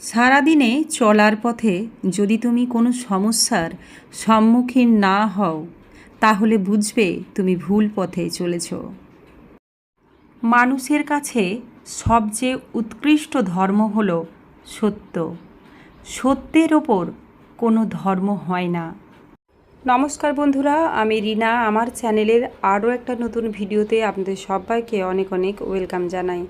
সারাদিনে চলার পথে যদি তুমি কোনো সমস্যার সম্মুখীন না হও, তাহলে বুঝবে তুমি ভুল পথে চলেছ। মানুষের কাছে সবচেয়ে উৎকৃষ্ট ধর্ম হল সত্য। সত্যের ওপর কোনো ধর্ম হয় না। নমস্কার বন্ধুরা, আমি রিনা। আমার চ্যানেলের আরও একটা নতুন ভিডিওতে আপনাদের সবাইকে অনেক অনেক ওয়েলকাম জানাই।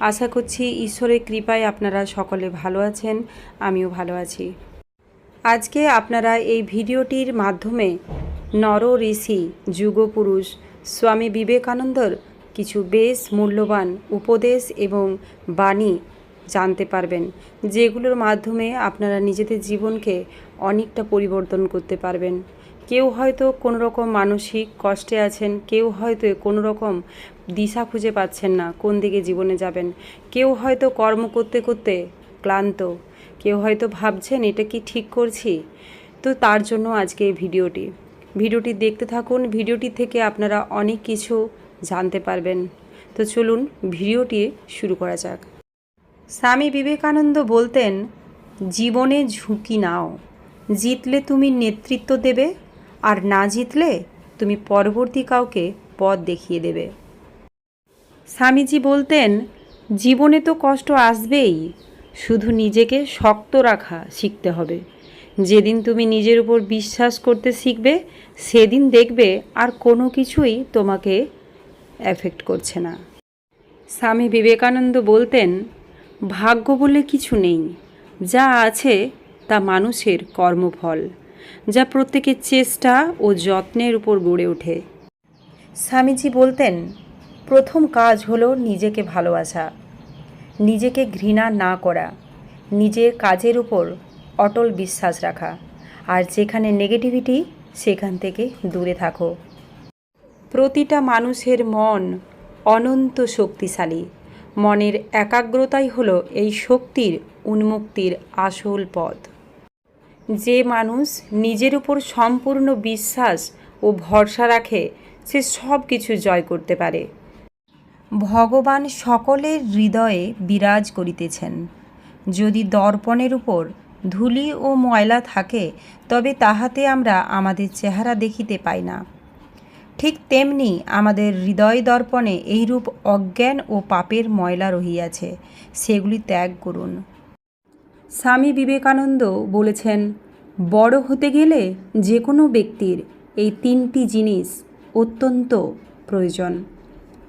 আশা করছি ঈশ্বরের কৃপায় আপনারা সকলে ভালো আছেন, আমিও ভালো আছি। আজকে আপনারা এই ভিডিওটির মাধ্যমে নর ঋষি, যুগপুরুষ, স্বামী বিবেকানন্দর কিছু বেশ মূল্যবান উপদেশ এবং বাণী জানতে পারবেন, যেগুলোর মাধ্যমে আপনারা নিজেদের জীবনকে অনেকটা পরিবর্তন করতে পারবেন। কেউ হয়তো কোনো রকম মানসিক কষ্টে আছেন, কেউ হয়তো কোনো রকম দিশা খুঁজে পাচ্ছেন না, কোন দিকে জীবনে যাবেন। কেউ হয়তো কর্ম করতে করতে ক্লান্ত, কেউ হয়তো ভাবছেন, এটা কি ঠিক করছি? তো তার জন্য আজকে এই ভিডিওটি। ভিডিওটি দেখতে থাকুন, ভিডিওটি থেকে আপনারা অনেক কিছু জানতে পারবেন। তো চলুন ভিডিওটি শুরু করা যাক। স্বামী বিবেকানন্দ বলতেন, জীবনে ঝুঁকি নাও, জিতলে তুমি নেতৃত্ব দেবে আর না জিতলে তুমি পরবর্তী কাউকে পথ দেখিয়ে দেবে। স্বামীজি বলতেন, জীবনে তো কষ্ট আসবেই, শুধু নিজেকে শক্ত রাখা শিখতে হবে। যেদিন তুমি নিজের উপর বিশ্বাস করতে শিখবে, সেদিন দেখবে আর কোনো কিছুই তোমাকে এফেক্ট করছে না। স্বামী বিবেকানন্দ বলতেন, ভাগ্য বলে কিছু নেই, যা আছে তা মানুষের কর্মফল। যা প্রত্যেকের চেষ্টা ও যত্নের উপর গড়ে ওঠে। স্বামীজি বলতেন, প্রথম কাজ হলো নিজেকে ভালোবাসা। নিজেকে ঘৃণা না করা। নিজের কাজের উপর অটল বিশ্বাস রাখা। আর যেখানে নেগেটিভিটি সেখান থেকে দূরে থাকো। প্রতিটা মানুষের মন অনন্ত শক্তিশালী। মনের একাগ্রতাই হলো এই শক্তির উন্মুক্তির আসল পথ। যে মানুষ নিজের উপর সম্পূর্ণ বিশ্বাস ও ভরসা রাখে, সে সব কিছু জয় করতে পারে। ভগবান সকলের হৃদয়ে বিরাজ করিতেছেন। যদি দর্পণের উপর ধূলি ও ময়লা থাকে, তবে তাহাতে আমরা আমাদের চেহারা দেখিতে পাই না। ঠিক তেমনি আমাদের হৃদয় দর্পণে এইরূপ অজ্ঞান ও পাপের ময়লা রহিয়াছে, সেগুলি ত্যাগ করুন। স্বামী বিবেকানন্দ বলেছেন, বড় হতে গেলে যে কোনো ব্যক্তির এই তিনটি জিনিস অত্যন্ত প্রয়োজন।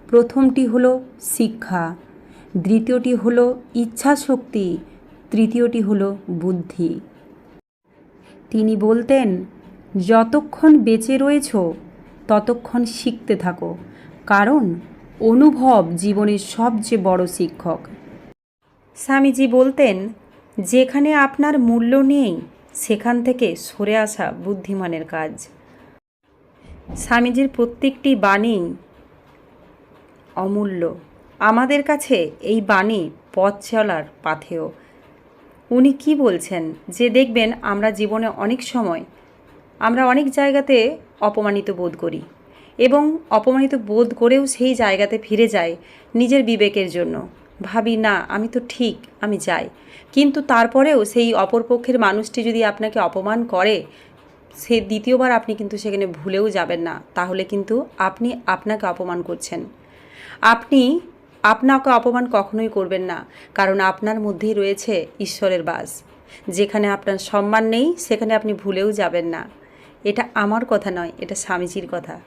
প্রথমটি হলো শিক্ষা, দ্বিতীয়টি হলো ইচ্ছাশক্তি, তৃতীয়টি হলো বুদ্ধি। তিনি বলতেন, যতক্ষণ বেঁচে রয়েছ, ততক্ষণ শিখতে থাকো, কারণ অনুভব জীবনের সবচেয়ে বড় শিক্ষক। স্বামীজি বলতেন যেখানে আপনার মূল্য নেই, সেখান থেকে সরে আসা বুদ্ধিমানের কাজ। স্বামীজির প্রত্যেকটি বাণী অমূল্য। আমাদের কাছে এই বাণী পথ চলার পাথেয়। উনি কি বলছেন? যে দেখবেন আমরা জীবনে অনেক সময় আমরা অনেক জায়গাতে অপমানিত বোধ করি এবং অপমানিত বোধ করেও সেই জায়গাতে ফিরে যায় নিজের বিবেকের জন্য। ভাবি, না, আমি তো ঠিক, আমি যাই। কিন্তু তারপরেও সেই অপরপক্ষের মানুষটি যদি আপনাকে অপমান করে, সে দ্বিতীয়বার আপনি কিন্তু সেখানে ভুলেও যাবেন না। তাহলে কিন্তু আপনি আপনাকে অপমান করছেন। আপনি, আপনাকে অপমান কখনোই করবেন না, কারণ আপনার মধ্যেই রয়েছে ঈশ্বরের বাস। যেখানে আপনার সম্মান নেই, সেখানে আপনি ভুলেও যাবেন না। এটা আমার কথা নয়, এটা স্বামীজির কথা।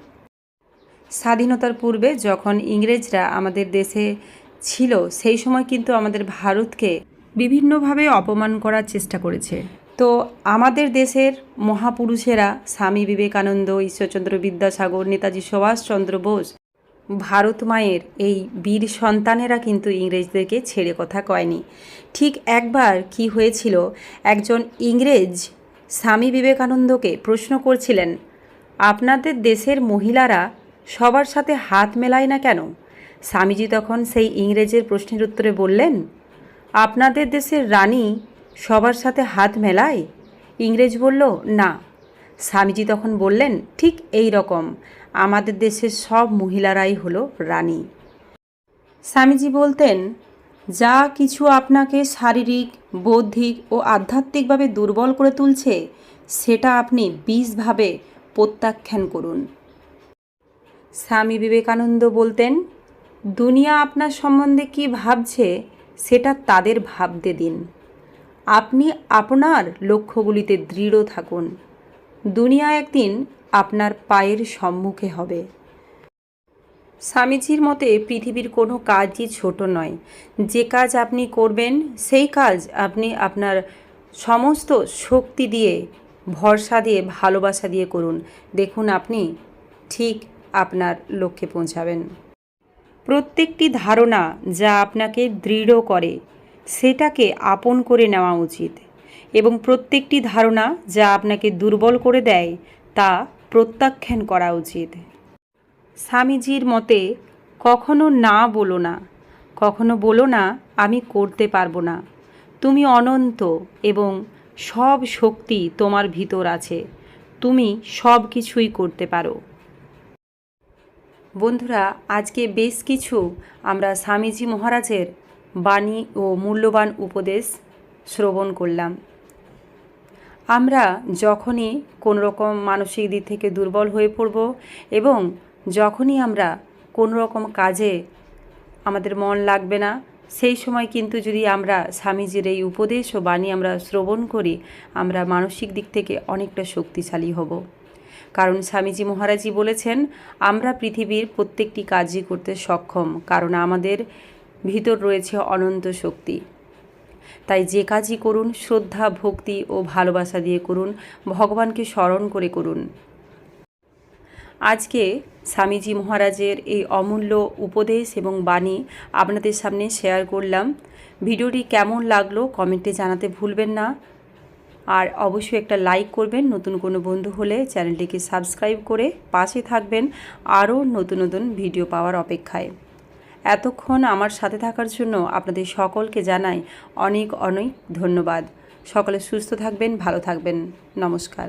স্বাধীনতার পূর্বে যখন ইংরেজরা আমাদের দেশে ছিল, সেই সময় কিন্তু আমাদের ভারতকে বিভিন্নভাবে অপমান করার চেষ্টা করেছে। তো আমাদের দেশের মহাপুরুষেরা স্বামী বিবেকানন্দ, ঈশ্বরচন্দ্র বিদ্যাসাগর, নেতাজি সুভাষচন্দ্র বোস, ভারত মায়ের এই বীর সন্তানেরা কিন্তু ইংরেজদেরকে ছেড়ে কথা কয়নি। ঠিক একবার কি হয়েছিল, একজন ইংরেজ স্বামী বিবেকানন্দকে প্রশ্ন করছিলেন, আপনাদের দেশের মহিলারা সবার সাথে হাত মেলায় না কেন? স্বামীজি তখন সেই ইংরেজের প্রশ্নের উত্তরে বললেন, আপনাদের দেশের রানী সবার সাথে হাত মেলায়? ইংরেজ বলল, না। স্বামীজি তখন বললেন, ঠিক এই রকম, আমাদের দেশের সব মহিলারাই হলো রানী। স্বামীজি বলতেন, যা কিছু আপনাকে শারীরিক, বৌদ্ধিক ও আধ্যাত্মিকভাবে দুর্বল করে তুলছে, সেটা আপনি বিষভাবে প্রত্যাখ্যান করুন। স্বামী বিবেকানন্দ বলতেন দুনিয়া আপনার সম্বন্ধে কি ভাবছে, সেটা তাদের ভাবতে দিন। আপনি আপনার লক্ষ্যগুলিতে দৃঢ় থাকুন। দুনিয়া একদিন আপনার পায়ের সম্মুখে হবে। স্বামীজির মতে পৃথিবীর কোনো কাজই ছোট নয়। যে কাজ আপনি করবেন, সেই কাজ আপনি আপনার সমস্ত শক্তি দিয়ে, ভরসা দিয়ে, ভালোবাসা দিয়ে করুন। দেখুন আপনি ঠিক আপনার লক্ষ্যে পৌঁছাবেন। প্রত্যেকটি ধারণা যা আপনাকে দৃঢ় করে, সেটাকে আপন করে নেওয়া উচিত। এবং প্রত্যেকটি ধারণা যা আপনাকে দুর্বল করে দেয়, তা প্রত্যাখ্যান করা উচিত। স্বামীজির মতে, কখনো না বলো না। কখনো বলো না, আমি করতে পারব না। তুমি অনন্ত এবং সব শক্তি তোমার ভিতর আছে। তুমি সব কিছুই করতে পারো। বন্ধুরা, আজকে বেশ কিছু আমরা স্বামীজি মহারাজের বাণী ও মূল্যবান উপদেশ শ্রবণ করলাম। আমরা যখনই কোনো রকম মানসিক দিক থেকে দুর্বল হয়ে পড়ব এবং যখনই আমরা কোনো রকম কাজে আমাদের মন লাগবে না, সেই সময় কিন্তু যদি আমরা স্বামীজির এই উপদেশ ও বাণী আমরা শ্রবণ করি, আমরা মানসিক দিক থেকে অনেকটা শক্তিশালী হব। কারণ স্বামীজি মহারাজই বলেছেন, আমরা পৃথিবীর প্রত্যেকটি কাজই করতে সক্ষম, কারণ আমাদের ভিতর রয়েছে অনন্ত শক্তি। তাই যে কাজই করুন, শ্রদ্ধা, ভক্তি ও ভালোবাসা দিয়ে করুন, ভগবানকে স্মরণ করে করুন। আজকে স্বামীজি মহারাজের এই অমূল্য উপদেশ এবং বাণী আপনাদের সামনে শেয়ার করলাম। ভিডিওটি কেমন লাগল কমেন্টে জানাতে ভুলবেন না। আর অবশ্যই একটা লাইক করবেন। নতুন কোনো বন্ধু হলে চ্যানেলটিকে সাবস্ক্রাইব করে পাশে থাকবেন আরও নতুন নতুন ভিডিও পাওয়ার অপেক্ষায়। এতক্ষণ আমার সাথে থাকার জন্য আপনাদের সকলকে জানাই অনেক অনেক ধন্যবাদ। সকলে সুস্থ থাকবেন, ভালো থাকবেন। নমস্কার।